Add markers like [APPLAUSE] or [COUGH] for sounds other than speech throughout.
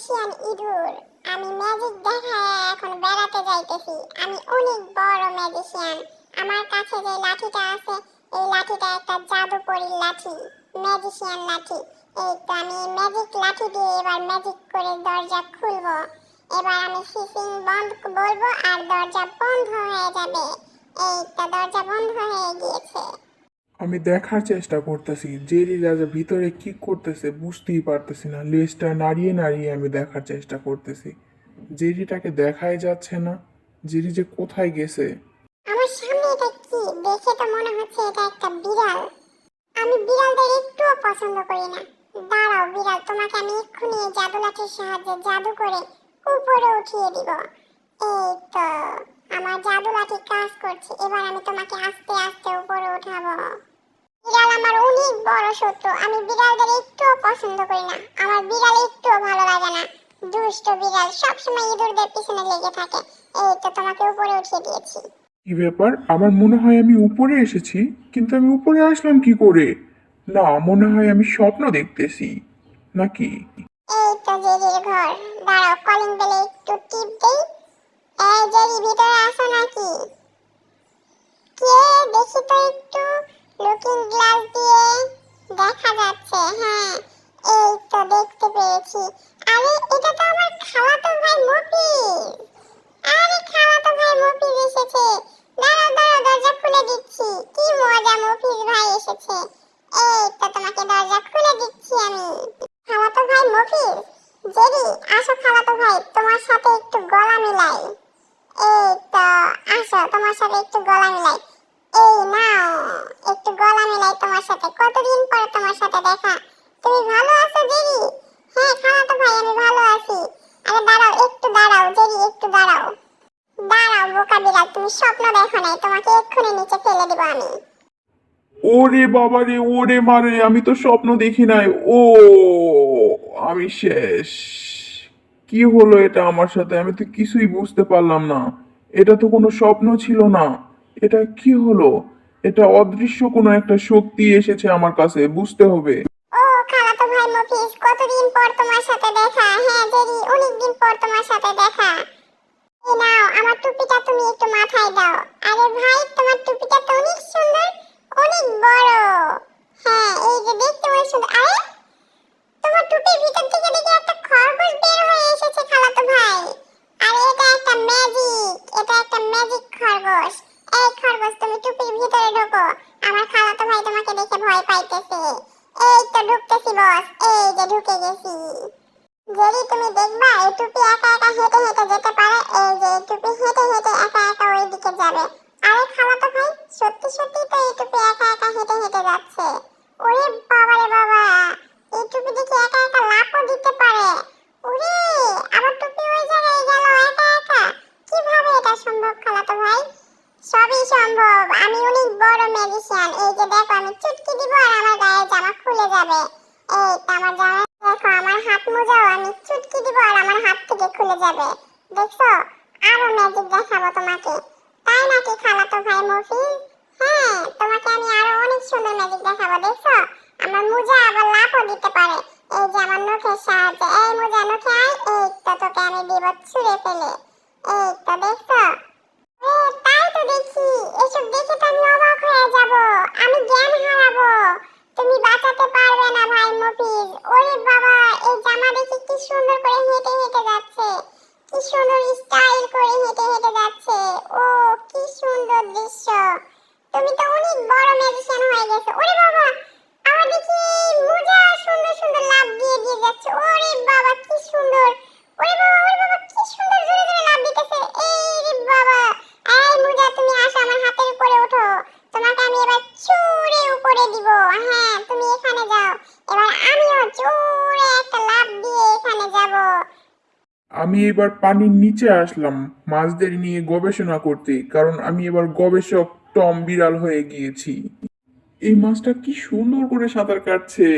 Magician ইঁদুর। আমি magic দেখায় এখন বেড়াতে যাইতেছি। আমি অনেক বড় ম্যাজিশিয়ান আমার কাছে যে লাঠিটা আছে, এই লাঠিটা একটা জাদুকরি লাঠি ম্যাজিশিয়ান লাঠি। এই তো আমি ম্যাজিক লাঠি দিয়ে এবার ম্যাজিক করে দরজা খুলবো। এবার আমি সিসিং বন্ধ বলব আর দরজা বন্ধ হয়ে যাবে। এই তো দরজা বন্ধ হয়ে গিয়েছে। আমি দেখার চেষ্টা করতেছি জেরি রাজা ভিতরে কি করতেছে বুঝতেই পারতেছি না। লেজটা নাড়িয়ে নাড়িয়ে আমি দেখার চেষ্টা করতেছি। জেরিটাকে দেখাই যাচ্ছে না। জেরি যে কোথায় গেছে? আমার সামনে এটা কি? দেখে তো মনে হচ্ছে এটা একটা বিড়াল। আমি বিড়ালদের একটুও পছন্দ করি না। দাঁড়াও বিড়াল, তোমাকে আমি এক্ষুনি এই জাদু লাঠির সাহায্যে জাদু করে উপরে উঠিয়ে দিব। এই তো, আমার জাদু লাঠি কাজ করছে। এবার আমি তোমাকে আস্তে আস্তে উপরে উঠাবো। বিড়াল আমার অনেক বড় শত্রু। আমি বিড়ালদের একটুও পছন্দ করি না। আমার বিড়াল একটুও ভালো লাগে না। দুষ্ট বিড়াল সবসময় ইঁদুরদের পিছনে লেগে থাকে। এই তো তোমাকে উপরে উঠিয়ে দিয়েছি। কি ব্যাপার? আমার মনে হয় আমি উপরে এসেছি কিন্তু আমি উপরে আসলাম কি করে? না মনে হয় আমি স্বপ্ন দেখতেছি। নাকি? এই তো জেরির ঘর। দাঁড়াও কলিং বেলে একটু টিপ দেই। এই জেরি ভিতরে আসো নাকি? কে? দেখি তো একটু। লুকিং গ্লাস দিয়ে দেখা যাচ্ছে হ্যাঁ এই তো দেখতে পেয়েছি। আরে, এটা তো আমার খালাতো ভাই মফিজ। আরে, খালাতো ভাই মফিজ এসেছে। দাঁড়াও দাঁড়াও, দরজা খুলে দিচ্ছি। কি মজা, মফিজ ভাই এসেছে। এই তো তোমাকে দরজা খুলে দিচ্ছি আমি। খালাতো ভাই মফিজ, জেরি, আসো খালাতো ভাই, তোমার সাথে একটু গলা মিলাই। এই তো, আসো, তোমার সাথে একটু গলা মিলাই। এই একটু গলা মিলাই তোমার সাথে, কতদিন পরে তোমার সাথে দেখা? তুমি ভালো আছো, জেরি? হ্যাঁ খালাতো ভাই, আমি ভালো আছি। আরে দাঁড়াও, একটু দাঁড়াও, জেরি, একটু দাঁড়াও। দাঁড়াও, বোকা বিড়াল, তুমি স্বপ্ন দেখো নাই, তোমাকে এক্ষুনি নিচে ফেলে দিব আমি। ওরে বাবা রে ওরে মারে, আমি তো স্বপ্ন দেখি নাই। ও, আমি শেষ। কি হলো এটা আমার সাথে? আমি তো কিছুই বুঝতে পারলাম না। এটা তো কোনো স্বপ্ন ছিল না। এটা কি হলো? এটা অদৃশ্য কোনো একটা শক্তি এসেছে আমার কাছে, বুঝতে হবে। ও খালাতো ভাই কতদিন পর তোমার সাথে দেখা? হ্যাঁ জেরি, অনেকদিন পর তোমার সাথে দেখা। এই নাও, আমার টুপিটা তুমি একটু মাথায় দাও। আরে ভাই, তোমার টুপিটা তো অনেক সুন্দর, অনেক বড়। হ্যাঁ এই যে দেখতে সুন্দর। আরে, তোমার টুপির ভিতর থেকে দেখি একটা খরগোশ বের হয়ে এসেছে খালাতো ভাই। আরে, এটা একটা ম্যাজিক, এটা একটা ম্যাজিক খরগোশ। এই খরগোশ, তুমি টুপির ভিতরে ঢোকো। আমার খালাতো ভাই তোমাকে দেখে ভয় পাইতেছে। এই তো ঢুকতেছি, বস। এই যে ঢুকে গেছি। জেরি, তুমি দেখবা, এই টুপি একা একা হেঁটে হেঁটে যেতে পারে। এই যে টুপি হেঁটে হেঁটে একা একা ওই দিকে যাবে। আরে খালাতো ভাই, সত্যি সত্যি তো এই টুপি একা একা হেঁটে হেঁটে যাচ্ছে। ওরে বাবা রে বাবা, এই টুপি দেখি একা একা লাফও দিতে পারে। ওরে আমার টুপি ওই জায়গায় গেল, একা একা। যাবে এই, আমার জামা দেখো, আমার হাত মোজাও, আমি চুটকি দিব আর আমার হাত থেকে খুলে যাবে। দেখছ? আরও ম্যাজিক দেখাবো তোমাকে। তাই নাকি খালাতো ভাই মফিজ? হ্যাঁ তোমাকে আমি আরও অনেক সুন্দর ম্যাজিক দেখাবো, দেখছ? আমার মোজা আবার লাফও দিতে পারে। এই যে আমার নখের সাহায্যে। এই মোজা নখে আয়, এই তো তোকে আমি দিব ছুঁড়ে ফেলে। এই তো দেখছ? তাই তো দেখি। এসব দেখে তো আমি অবাক হয়ে যাব। আমি জ্ঞান হারাবো। তুমি বাঁচাতে পারবে না ভাই মফিজ। ওরে বাবা, এই জামা দেখি কি সুন্দর করে হেঁটে হেঁটে যাচ্ছে। কি সুন্দর স্টাইল করে হেঁটে হেঁটে যাচ্ছে। ও, কি সুন্দর দৃশ্য। তুমি তো অনেক বড় ম্যাজিশিয়ান হয়ে গেছো। ওরে বাবা, আমার দেখি মোজা সুন্দর সুন্দর লাভ দিয়ে দিয়ে যাচ্ছে। ওরে বাবা, কি সুন্দর ওরে বাবা ওরে বাবা কি সুন্দর জোরে জোরে লাভ দিতেছে এই রে বাবা এই মুজা তুমি আসো আমার হাতের উপরে ওঠো তোমাকে আমি এবার চুরে উপরে দিব হ্যাঁ তুমি এখানে যাও এবার আমিও জোরে একটা লাভ দিয়ে এখানে যাব এবার পানির নিচে আসলাম। মাছদের নিয়ে গবেষণা করতে, কারণ আমি এবার গবেষক টম বিড়াল হয়ে গিয়েছি। এই মাছটা কি সুন্দর করে সাঁতার কাটছে।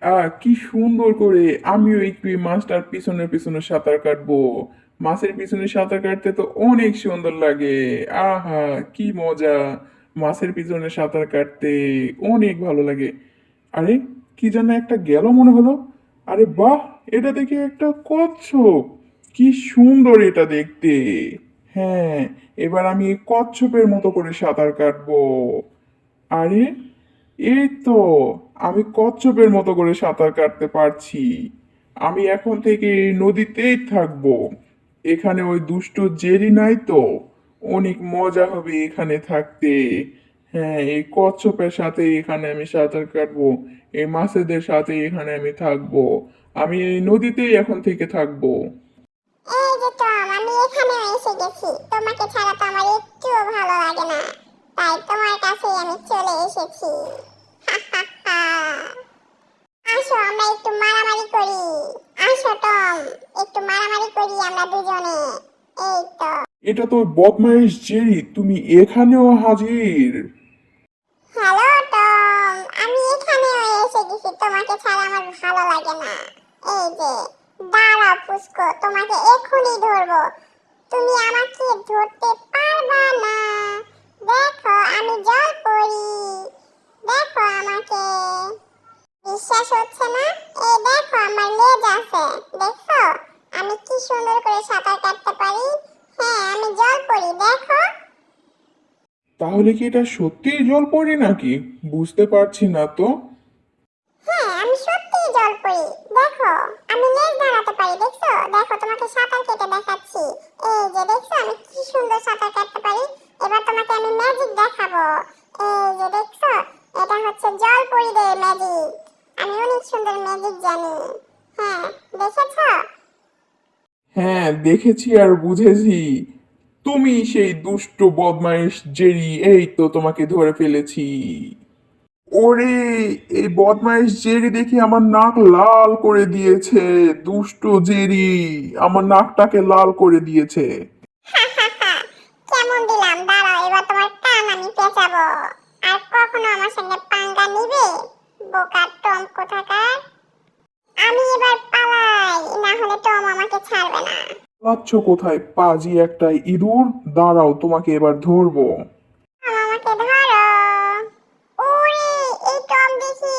আহ, কি সুন্দর করে। আমিও একটু এই মাছটার পিছনে পিছনে সাঁতার কাটবো। মাছের পিছনে সাঁতার কাটতে তো অনেক সুন্দর লাগে। আহা, কি মজা। মাছের পিছনে সাঁতার কাটতে অনেক ভালো লাগে। আরে, কি যেন একটা গেল মনে হলো। আরে বাহ, এটা দেখে একটা কচ্ছপ। কি সুন্দর এটা দেখতে। হ্যাঁ এবার আমি এই কচ্ছপের মতো করে সাঁতার কাটবো। আরে, এই তো, আমি কচ্ছপের মতো করে সাঁতার কাটতে পারছি। আমি এখন থেকে নদীতেই থাকব। এখানে ওই দুষ্ট জেরি নাই তো, অনেক মজা হবে এখানে থাকতে। হ্যাঁ এই কচ্ছপের সাথে এখানে আমি সাঁতার কাটবো, এই মাছেদের সাথে এখানে আমি থাকব। আমি এই নদীতেই এখন থেকে থাকব। এই যে টম আমি এখানেও এসে গেছি। তোমাকে ছাড়া তো আমার একটুও ভালো লাগে না। তাই তোমার কাছেই আমি চলে এসেছি। আসো আমরা একটু মারামারি করি। আসো টম একটু মারামারি করি আমরা দুজনে। এই তো। এটা তো বদমাইশ জেরি তুমি এখানেও হাজির। হ্যালো টম আমি এখানেও এসে গেছি তোমাকে ছাড়া আমার ভালো লাগে না। এই যে। দাঁড়াও পুষ্কো তোমাকে এখনই ধরবো। তুমি আমাকে ধরতে পারবা না। দেখো, আমি জল পড়ি। দেখো আমাকে। বিশ্বাস হচ্ছে না? এই দেখো, আমার লেজ আছে। দেখছ? আমি কি সুন্দর করে সাঁতার কাটতে পারি? হ্যাঁ আমি জল পড়ি, দেখো। তাহলে কি এটা সত্যিই জল পড়ি নাকি? বুঝতে পারছি না তো। জল দেখো, আমি লেজ দাঁড়াতে পারি, দেখছ? দেখো, তোমাকে সাঁতার কেটে দেখাচ্ছি। এই যে, দেখছ? আমি কি সুন্দর সাঁতার কাটতে পারি? এবার তোমাকে আমি ম্যাজিক দেখাবো। এই যে, দেখছ? এটা হচ্ছে জল ম্যাজিক আমি অনেক সুন্দর ম্যাজিক জানি। হ্যাঁ দেখেছ? হ্যাঁ দেখেছি আর বুঝেছি। তুমি সেই দুষ্ট, বদমাইশ জেরি, এই তো তোমাকে ধরে ফেলেছি। ওরে এই বদমাইশ জেরি দেখি আমার নাক লাল করে দিয়েছে দুষ্ট জেরি। আমার নাকটাকে লাল করে দিয়েছে। কেমন দিলাম? দাঁড়াও এবার তোমার কান আমি পেঁচাবো আর কখনো আমার সঙ্গে পাঙ্গা নিবে? বোকা টম কোথাকার? আমি এবার পালাই না হলে টম আমাকে ছাড়বে না। পাচ্ছ কোথায়? পাজি একটা ইঁদুর। দাঁড়াও তোমাকে এবার ধরবো। আমাকে ধরো ওরে এই টম দেখি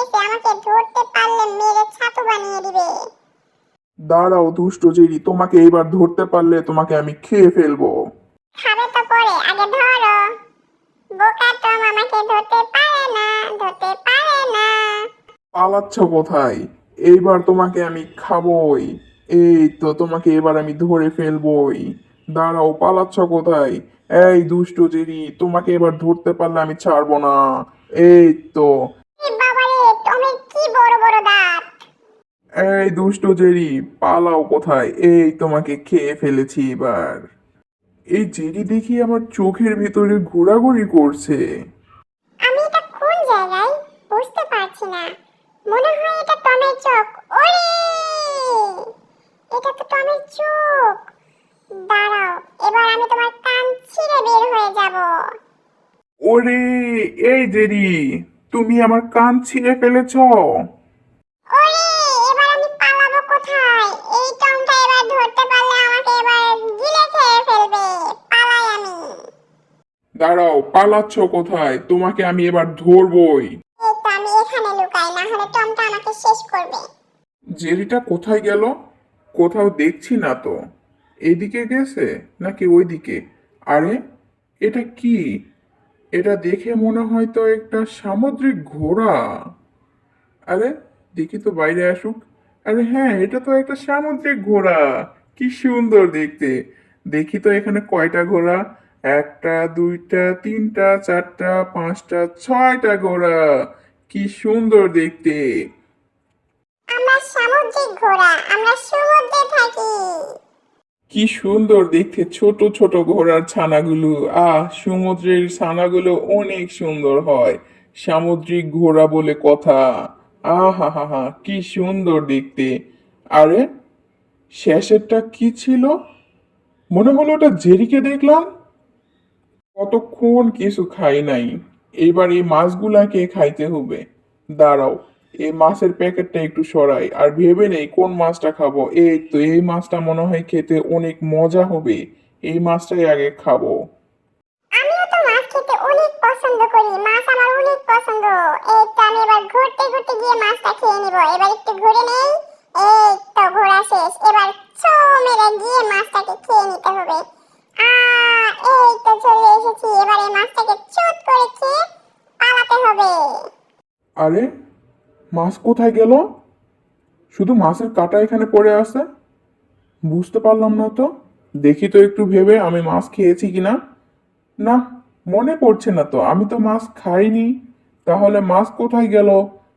এবার আমাকে ধরতে পারলে মেরে ছাতু বানিয়ে দিবে। দাঁড়াও দুষ্ট জেরি তোমাকে এবার ধরতে পারলে তোমাকে আমি খেয়ে ফেলব। খাবে তো পরে আগে ধরো। বোকা টম আমাকে ধরতে পারে না ধরতে পারে না। পালাচ্ছ কোথায়? এইবার তোমাকে আমি খাবই। এই তো তোমাকে এবার আমি ধরে ফেলবই। দাঁড়াও পালাচ্ছ কোথায়? এই দুষ্ট জেরি তোমাকে এবার ধরতে পারলে আমি ছাড়বো না। এই তো এ বাবারে টমের কি বড় বড় দাঁত এই দুষ্ট জেরি পালাও কোথায়? এই তোমাকে খেয়ে ফেলেছি এবার। এই জেরি দেখি আমার চোখের ভিতরে ঘোরাঘুরি করছে। আমি এটা কোন জায়গায়? বুঝতে পারছি না। মনে হয় এটা টমের চোখ। ওরে! এটা তো টমের চোখ। দাঁড়াও এবার আমি তোমার কান ছিঁড়ে বের হয়ে যাব। ওরে এই জেরি তুমি আমার কান ছিঁড়ে ফেলেছ। ওরে! পালাচ্ছ কোথায়? তোমাকে আমি এবার ধরবই। এই তো আমি এখানে লুকাই না হলে টমটা আমাকে শেষ করবে। জেরিটা কোথায় গেল? কোথাও দেখছি না তো। এইদিকে গেছে নাকি ওইদিকে? আরে এটা কি? এটা দেখে মনে হয় তো একটা সামুদ্রিক ঘোড়া। আরে দেখি তো বাইরে আসুক। আরে হ্যাঁ এটা তো একটা সামুদ্রিক ঘোড়া। কি সুন্দর দেখতে। দেখি তো এখানে কয়টা ঘোড়া। একটা দুইটা তিনটা চারটা পাঁচটা ছয়টা ঘোড়া। কি সুন্দর দেখতে। আমরা সামুদ্রিক ঘোড়া আমরা সমুদ্রে থাকি। কি সুন্দর দেখতে ছোট ছোট ঘোড়ার ছানাগুলো। আহ সমুদ্রের ছানাগুলো অনেক সুন্দর হয়। সামুদ্রিক ঘোড়া বলে কথা। আহা হা হা কি সুন্দর দেখতে। আরে শেষেরটা কি ছিল? মনে হলো ওটা জেরিকে দেখলাম। কতক্ষণ কিছু খাই নাই, এবার এই মাছগুলাকে খাইতে হবে। দাঁড়াও, এই মাছের প্যাকেটটা একটু সরাই, আর ভেবে নেই কোন মাছটা খাব। এই তো, এই মাছটা মনে হয় খেতে অনেক মজা হবে। এই মাছটাই আগে খাব। আমিও তো মাছ খেতে অনেক পছন্দ করি, মাছ আমার পছন্দ। এই তো, আমি এবার ঘুরতে ঘুরতে গিয়ে মাছটা খেয়ে নিব। এবার ঘুরে নেই? এই তো, ঘোরা শেষ। এবার ছো মেরে গিয়ে মাছটাকে খেয়ে নিতে হবে। এই তো চলে এসেছি, এবার মাছটাকে চুট করে খেয়ে পালাতে হবে। আরে, মাছ কোথায় গেল? শুধু মাছের কাটা এখানে পড়ে আছে? বুঝতে পারলাম না তো। দেখি তো একটু ভেবে আমি মাছ খেয়েছি কিনা। না, মনে পড়ছে না তো, আমি তো মাছ খাইনি। তাহলে মাছ কোথায় গেল?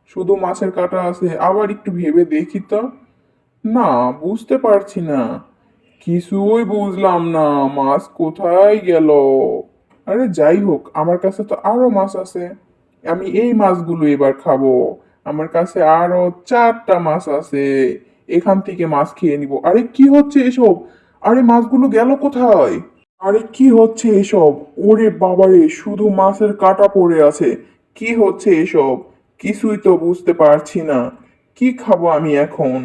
শুধু মাছের কাটা আছে, আবার একটু ভেবে দেখি তো। না, বুঝতে পারছি না। কিছুই বুঝলাম না, মাছ কোথায় গেল? আরে যাই হোক, আমার কাছে তো আরও মাছ আছে। আমি এই মাছগুলো এবার খাব। আমার কাছে আরও চারটা মাছ আছে। এখান থেকে মাছ খেয়ে নিব। আরে কি হচ্ছে এসব? আরে মাছগুলো গেল কোথায়? আরে কি হচ্ছে এসব? ওরে বাবারে, শুধু মাছের কাটা পড়ে আছে। কি হচ্ছে এসব? কিছুই তো বুঝতে পারছি না। কি খাব আমি এখন?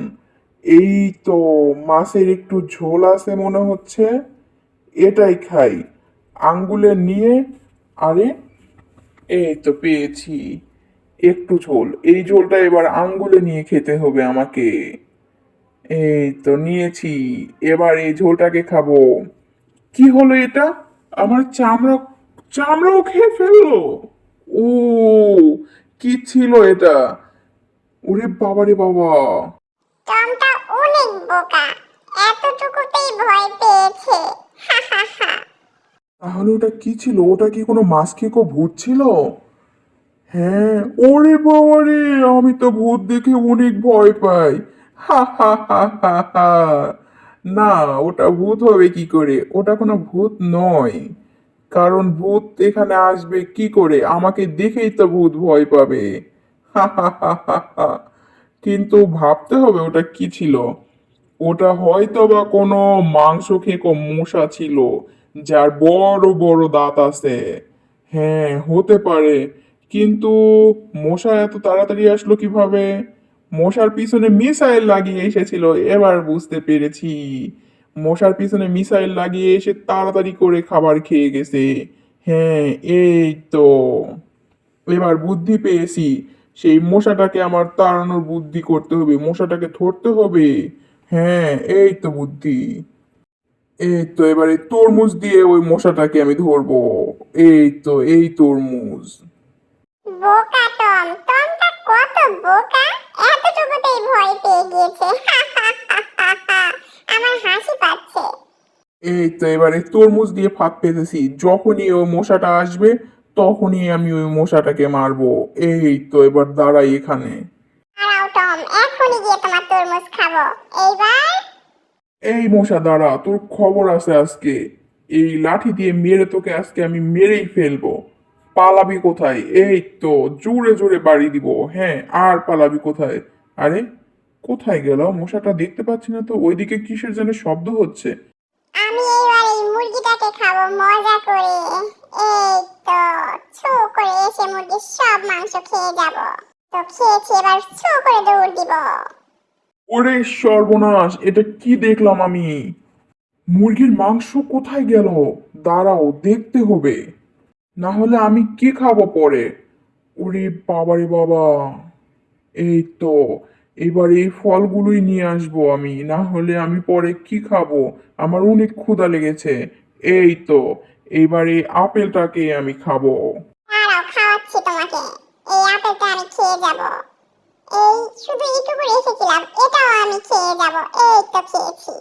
এই তো মাছের একটু ঝোল আছে মনে হচ্ছে। এটাই খাই। আঙ্গুলে নিয়ে, আরে এই তো পেয়েছি। একটু ঝোল। এই ঝোলটা এবার আঙ্গুলে নিয়ে খেতে হবে আমাকে। এই তো নিয়েছি। এবার এই ঝোলটাকে খাব। কি হলো এটা? আমার চামড়া, চামড়াও খেয়ে ফেলল? ও, কি ছিল এটা? ওরে বাবারে বাবা। অনেক বোকা। এতটুকুতেই ভয় পেয়েছে। তাহলে ওটা কি ছিল? ওটা কি কোনো মাছ ভূত ছিল? হ্যাঁ ওরে বাবারে, আমি তো ভূত দেখে অনেক ভয় পাই। না, ওটা ভূত হবে কি করে? ওটা কোনো ভূত নয়। কারণ ভূত এখানে আসবে কি করে? আমাকে দেখেই তো ভূত ভয় পাবে। হা হা হা হা হা। কিন্তু ভাবতে হবে ওটা কি ছিল। ওটা হয়তো বা কোনো মাংস খেকো মশা ছিল, যার বড় বড় দাঁত আছে। হ্যাঁ হতে পারে। কিন্তু মশা এত তাড়াতাড়ি আসলো কীভাবে? মশার পিছনে মিসাইল লাগিয়ে এসেছিল, এবার বুঝতে পেরেছি। মশার পিছনে মিসাইল লাগিয়ে এসে তাড়াতাড়ি করে খাবার খেয়ে গেছে। হ্যাঁ এই তো। এবার বুদ্ধি পেয়েছি। সেই মশাটাকে আমার তাড়ানোর বুদ্ধি করতে হবে মশাটাকে ধরতে হবে। হ্যাঁ এই তো বুদ্ধি। এই তো এবারে তরমুজ দিয়ে ওই মশাটাকে আমি ধরবো। এই তো এই তরমুজ। বোকা টম টমটা কত বোকা? এতটুকুতেই ভয় পেয়ে গিয়েছে। [LAUGHS] আমার হাসি পাচ্ছে। এই তো এবারে তরমুজ দিয়ে ফাঁক পেতেছি। যখনই ওই মশাটা আসবে তখনই আমি ওই মশাটাকে মারবো। এই তো এবার দাঁড়াই এখানে। এখনই গিয়ে তোমার তরমুজ খাব। এইবার? এই মশা দাঁড়া তোর খবর আছে আজকে। এই লাঠি দিয়ে মেরে তোকে আজকে আমি মেরেই ফেলব। পালাবি কোথায়? এই তো জোরে জোরে বাড়ি দিব। হ্যাঁ আর পালাবি কোথায়? আরে কোথায় গেল? মশাটা দেখতে পাচ্ছি না তো ওইদিকে কিসের যেন শব্দ হচ্ছে? আমি এইবার এই মুরগিটাকে খাব মজা করে। এই তো ছু করে এসে মুরগির সব মাংস খেয়ে যাব। তো খেয়েছি, এবার ছু করে দৌড় দিব। ওরে সর্বনাশ, এটা কি দেখলাম আমি? মুরগির মাংস কোথায় গেল? দাঁড়াও, দেখতে হবে। না হলে আমি কি খাব পরে? ওরে বাবারে বাবা। এই তো, এবার এই ফলগুলোই নিয়ে আসব আমি, না হলে আমি পরে কি খাব? আমার অনেক ক্ষুধা লেগেছে। এই তো, এবার এই আপেলটাকে আমি খাব দাঁড়াও খাওয়াচ্ছি তোমাকে এই আপেলটা আমি খেয়ে যাব। এই শুধু এইটুকু রেখেছিলাম এটাও আমি খেয়ে যাব এই তো খেয়েছি।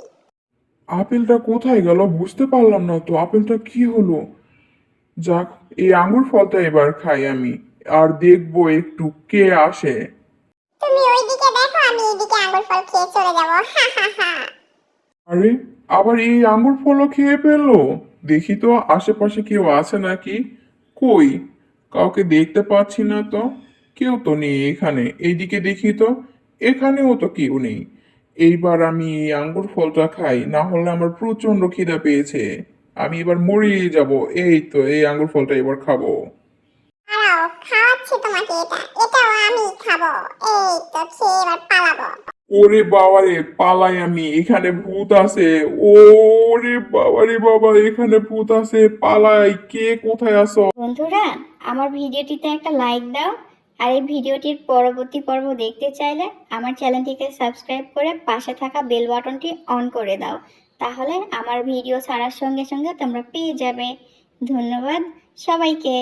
আপেলটা কোথায় গেল বুঝতে পারলাম না তো আপেলটা কি হলো? যাক এই আঙ্গুর ফলটা এবার খাই আমি আর দেখব একটু কে আসে। তুমি ওইদিকে দেখো আমি এইদিকে আঙ্গুর ফল খেয়ে চলে যাব হা হা হা। আরে আবার এই আঙ্গুর ফলও খেয়ে ফেলল? দেখি তো আশেপাশে কেউ আছে নাকি? কই? কাউকে দেখতে পাচ্ছি না তো। কেউ তো নেই এখানে। এইদিকে দেখি তো এখানেও তো কেউ নেই। এইবার আমি এই আঙ্গুর ফলটা খাই না হলে আমার প্রচণ্ড খিদা পেয়েছে। আমি এবার মরিয়ে যাব। এই তো এই আঙ্গুর ফলটা এবার খাব। খাওয়াচ্ছি তোমাকে এটা। এটাও আমি খাব। এই তো খেয়ে এবার পালাবো। ওরে বাবারে পালাই আমি। এখানে ভূত আছে। ওরে বাবারে বাবা এখানে ভূত আছে। পালাই। কে কোথায় আছো? বন্ধুরা আমার ভিডিওটিতে একটা লাইক দাও। আর এই ভিডিওটির পরবর্তী পর্ব দেখতে চাইলে আমার চ্যানেলটিকে সাবস্ক্রাইব করে পাশে থাকা বেল বাটনটি অন করে দাও। তাহলে আমার ভিডিও ছাড়ার সঙ্গে সঙ্গে তোমরা পেয়ে যাবে। ধন্যবাদ সবাইকে।